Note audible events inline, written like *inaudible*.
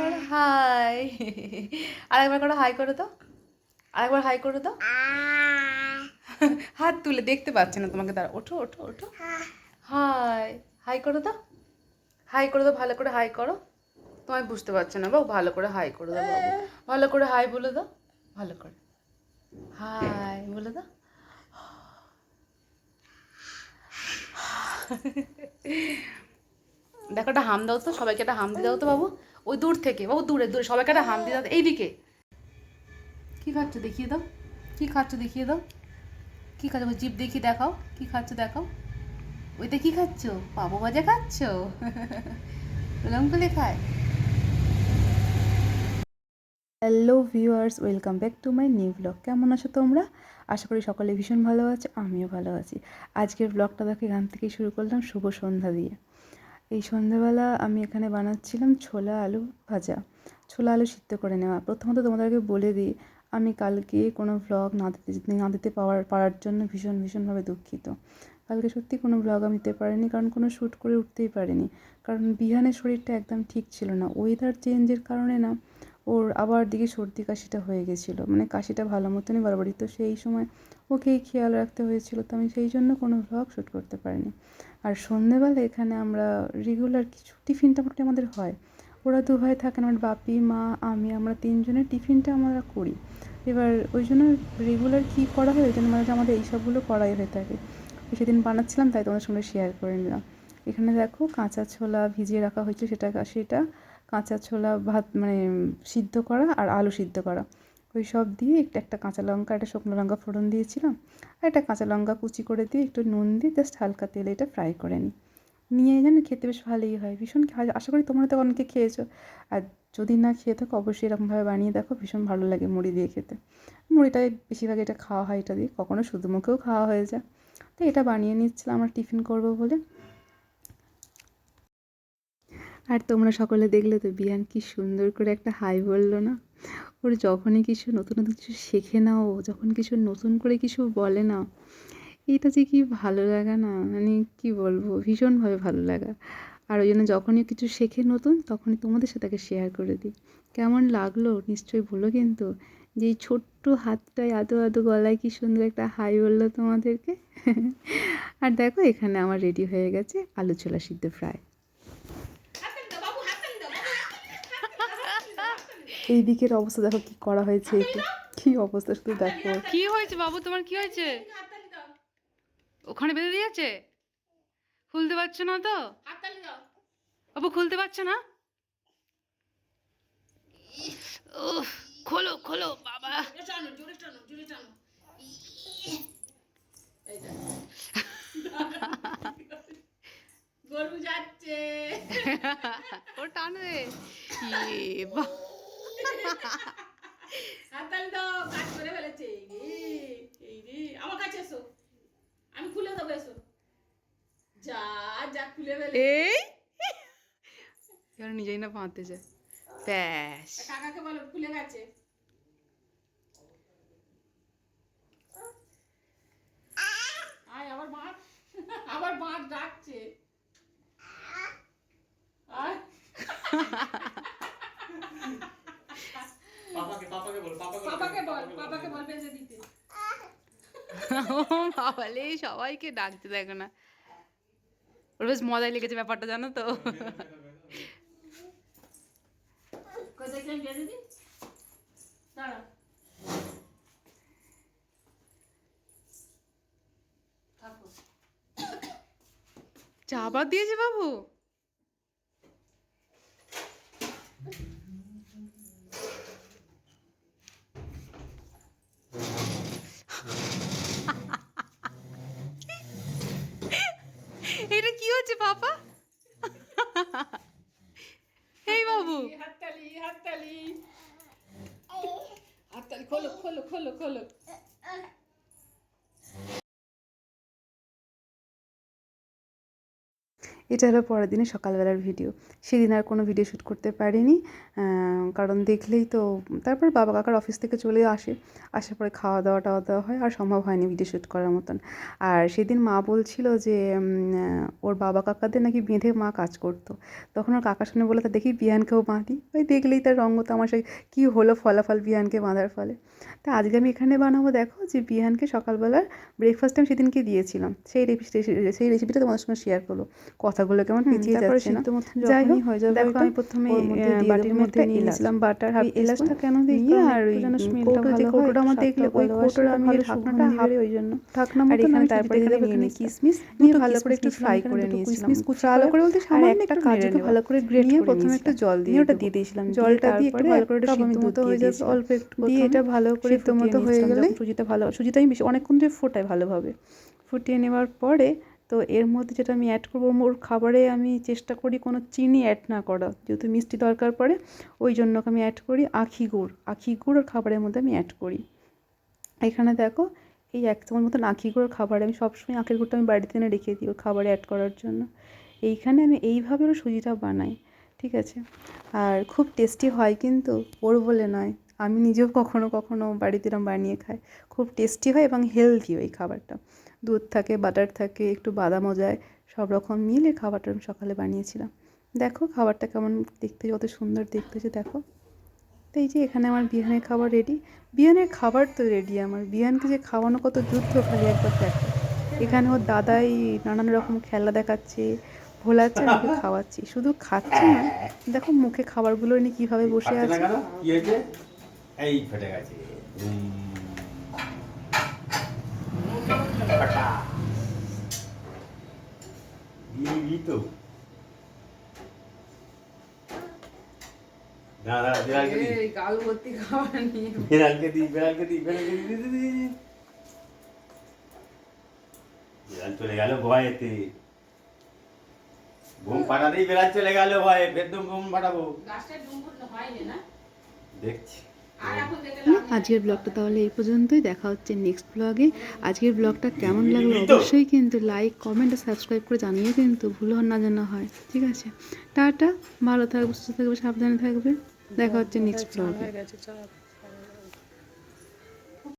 করো হাই। আরেকবার করো, হাই করো তো। আরেকবার হাই করো তো। হাত তুলে দেখতে পাচ্ছে না তোমাকে তারা ওঠো ওঠো ওঠো। হাই। হাই করো তো। হাই করে দাও ভালো করে হাই করো। তোমায় বুঝতে পারছে না বাবু ভালো করে হাই করে দাও ভালো করে হাই বলে দাও। ভালো করে। হাই বলে দাও। দেখো একটা হাম দাও তো, সবাইকে একটা হাম দিয়ে দাও তো বাবু। ওই দূর থেকে, বাবু দূরে দূরে, সবাইকে একটা হাম দিয়ে দাও, এইদিকে। কী খাচ্ছ দেখিয়ে দাও, কী খাচ্ছ দেখিয়ে দাও। কী খাচ্ছ জিপ দেখিয়ে দেখাও, কী খাচ্ছ দেখাও। ওইটা কি খাচ্ছ? পাবো ভাজা খাচ্ছ? করে খায়। Hello viewers welcome back to my new blog কেমন আছো তোমরা? আশা করি সকলে ভীষণ ভালো আছো, আমিও ভালো আছি। আজকের ব্লগটা দেখো এখান থেকেই শুরু করলাম, শুভ সন্ধ্যা দিয়ে। এই সন্ধ্যাবেলা আমি এখানে বানাচ্ছিলাম ছোলা আলু ভাজা। ছোলা আলু সিদ্ধ করে নেওয়া। প্রথমত তোমাদেরকে বলে দিই, আমি কালকে কোনো ব্লগ না দিতে না দিতে পাওয়ার পারার জন্য ভীষণ, ভীষণভাবে দুঃখিত। কালকে সত্যি কোনো ব্লগ আমি দিতে পারিনি, কারণ কোনো শ্যুট করে উঠতেই পারিনি। কারণ বিহানের শরীরটা একদম ঠিক ছিল না। ওয়েদার চেঞ্জের কারণে না ওর আবার দিকে সর্দি কাশিটা হয়ে গেছিল। মানে কাশিটা ভালো মতনই বারবারই। তো সেই সময় ওকেই খেয়াল রাখতে হয়েছিল। তো আমি সেই জন্য কোনো ভ্লগ শ্যুট করতে পারিনি। আর সন্ধেবেলা এখানে আমরা রেগুলার কিছু টিফিনটা মোটামুটি আমাদের হয়। ওরা দু ভাই থাকেন, আমার বাপি, মা, আমি, আমরা তিনজনের টিফিনটা আমরা করি। এবার ওই জন্য রেগুলার কী করা হয়, ওই জন্য মানে আমাদের এইসবগুলো করাই হয়ে থাকে। সেদিন বানাচ্ছিলাম, তাই তোমাদের সঙ্গে শেয়ার করে নিলাম। এখানে দেখো কাঁচা ছোলা ভিজিয়ে রাখা হয়েছে, সেটা সেটা কাঁচা ছোলা ভাত মানে সিদ্ধ করা আর আলু সিদ্ধ করা। ওই সব দিয়ে একটু একটা কাঁচা লঙ্কা, একটা শুকনো লঙ্কা ফোড়ন দিয়েছিলাম। আর একটা কাঁচা লঙ্কা কুচি করে দিয়ে একটু নুন দিয়ে জাস্ট হালকা তেলে এটা ফ্রাই করে নিই। নিয়ে যেন খেতে বেশ ভালোই হয়। ভীষণ আশা করি তোমরা তো অনেকে খেয়েছো। আর যদি না খেয়ে থাকো, অবশ্যই এরকমভাবে বানিয়ে দেখো, ভীষণ ভালো লাগে মুড়ি দিয়ে খেতে। মুড়িটাই বেশিরভাগ এটা খাওয়া হয় এটা দিয়ে, কখনো শুধু মুখেও খাওয়া হয়ে যায়। তো এটা বানিয়ে নিচ্ছিলাম, আমরা টিফিন করব বলে। আর তোমরা সকলে দেখলে তো বিয়ান কি সুন্দর করে একটা হাই বলল না? ওর যখনই কিছু নতুন নতুন কিছু শেখে না, ও যখন কিছু নতুন করে কিছু বলে না, এটা যে কি ভালো লাগা না? মানে কি বলব, ভীষণভাবে ভালো লাগা। আর ওই জন্য যখনই কিছু শেখে নতুন, তখনই তোমাদের সাথে তাকে শেয়ার করে দিই। কেমন লাগল? নিশ্চয়ই বলো কিন্তু। যে এই ছোট্ট হাতটায় আদো আদো গলায় কি সুন্দর একটা হাই বলল তোমাদেরকে। *laughs* আর দেখো, এখানে আমার রেডি হয়ে গেছে আলু ছোলা সিদ্ধ ফ্রাই এই দিকের অবস্থা দেখো কি করা হয়েছে কি অবস্থা শুধু দেখো। কি হয়েছে বাবু তোমার কি হয়েছে? ওখানে বেঁধে দিয়েছে? খুলতে পারছ না তো? বাবু খুলতে পারছ না? খোলো খোলো বাবা। গরু যাচ্ছে। ও টানবে বা হাততালি দাও কাজ করে ফেলেছে। এই রে এই রে আমার কাছে এসো। আমি খুলে দেবো এসো। যা যা খুলে ফেলে। এই? এবার নিজেই না পাঁতে যায়। ব্যাস। কাকাকে বলো খুলে গেছে। আয় আবার মাঠ আবার মাঠ ডাকছে। আয় পাপাকে পাপাকে বল পাপাকে পাপাকে বল পাপাকে বল বেঁধে দিতে ও *laughs* বাবালে সবাইকে ডাকতে দেখো না। ওর বেশ মজাই লেগেছে ব্যাপারটা জানো তো। কোথায় গেলে বেঁধে দি দাঁড়া। থাকো। চা আবার দিয়েছে বাবু এটা কি হচ্ছে পাপা এই বাবু হাততালি হাততালি হাততালি খোলো খোলো খোলো এটা হলো পরের দিনে সকালবেলার ভিডিও সেদিন আর কোনো ভিডিও শ্যুট করতে পারিনি কারণ দেখলেই তো তারপর বাবা কাকার অফিস থেকে চলে আসে। আসার পরে খাওয়া দাওয়া টাওয়া দাওয়া হয়, আর সম্ভব হয়নি ভিডিও শ্যুট করার মতন। আর সেদিন মা বলছিল যে ওর বাবা কাকাদের নাকি বেঁধে মা কাজ করতো। তখন ওর কাকা শুনে বলে তা দেখি বিয়ানকেও বাঁধি। ওই দেখলেই তার রঙ্গ তামাশায় কী হলো ফলাফল বিয়ানকে বাঁধার ফলে। তা আজকে আমি এখানে বানাবো, দেখো, যে বিহানকে সকালবেলার ব্রেকফাস্ট আমি সেদিনকে দিয়েছিলাম। সেই রেসিপি সেই রেসিপিটা তোমাদের সঙ্গে শেয়ার করব। কথাগুলো কেমন পিছিয়ে যাচ্ছে না। যাই হোক হয়ে যাবে দেখো আমি প্রথমে বাটির মধ্যে নিয়ে। নিয়েছিলাম বাটার হাফ এলাচটা কেন দিই আর ওই কৌটো যে ভালো হয়, কৌটোটা আমার দেখলে ওই ভালো আমি ঢাকনাটা হাফ ওই জন্য। ঢাকনা মতন আমি তারপরে এখানে এখানে নিয়ে নিয়ে কিসমিস, নিয়ে দুটো ভালো করে একটু ফ্রাই করে নিয়েছিলাম। ভালো করে বলতে সামান্য একটা কাজুকে ভালো করে গ্রেট নিয়ে করে প্রথমে একটু জল দিয়ে ওটা দিয়ে দিয়েছিলাম, জলটা দিয়ে একটু ভালো করে একটা সিদ্ধ মতো হয়ে যাবে। অল্প একটু দিয়ে এটা ভালো করে সিদ্ধ মতো হয়ে গেলে সুজিটা ভালো সুজিটা আমি বেশি অনেকক্ষণ ধরে ফোটাই ভালোভাবে ফুটিয়ে নেওয়ার পরে তো এর মধ্যে যেটা আমি অ্যাড করব ওর খাবারে আমি চেষ্টা করি কোনো চিনি অ্যাড না করা। যেহেতু মিষ্টি দরকার পড়ে, ওই জন্য আমি অ্যাড করি আখি গুড়। আখি গুড় খাবারের মধ্যে আমি অ্যাড করি। এখানে দেখো, এই এক চামচ মতন আখি গুঁড়োর খাবারে আমি সবসময় আখের গুঁড়োটা আমি বাড়িতে এনে রেখে দিই ওর খাবারে অ্যাড করার জন্য। এইখানে আমি এইভাবে ওর সুজিটা বানাই, ঠিক আছে? আর খুব টেস্টি হয় কিন্তু, ওর বলে নয়। আমি নিজেও কখনো কখনো বাড়িতে এরম বানিয়ে খাই। খুব টেস্টি হয় এবং হেলদি এই খাবারটা। দুধ থাকে বাটার থাকে একটু বাদামও যায় সব রকম মিলে খাবারটা আমি সকালে বানিয়েছিলাম। দেখো খাবারটা কেমন দেখতে কত সুন্দর দেখতে হচ্ছে দেখো। তো এই যে এখানে আমার বিহানের খাবার রেডি বিহানের খাবার তো রেডি আমার। বিহানকে যে খাওয়ানো কত যুদ্ধ খালি একবার দেখো। এখানে ওর দাদাই নানান রকম খেলা দেখাচ্ছে ভোলাচ্ছে আর খাওয়াচ্ছি। শুধু খাচ্ছে না দেখো মুখে খাবারগুলো নিয়ে কীভাবে বসে আছে? এই ফেটে গেছে। দিবি তো বিড়ালকে বিড়ালকে বিড়ালকে। বিড়াল চলে গেল ভয়েতে ঘুম পাঠাতেই বিড়াল চলে গেল ভয়ে বেদম ঘুম পাঠাবো দেখছি আজকের ব্লগটা তাহলে এই পর্যন্তই। দেখা হচ্ছে নেক্সট ব্লগে আজকের ব্লগটা কেমন লাগল অবশ্যই কিন্তু লাইক কমেন্ট আর সাবস্ক্রাইব করে জানিয়ে কিন্তু ভুল না যেন হয়। ঠিক আছে? টাটা ভালো থাকবে সুস্থ থাকবে সাবধানে থাকবে। দেখা হচ্ছে নেক্সট ব্লগে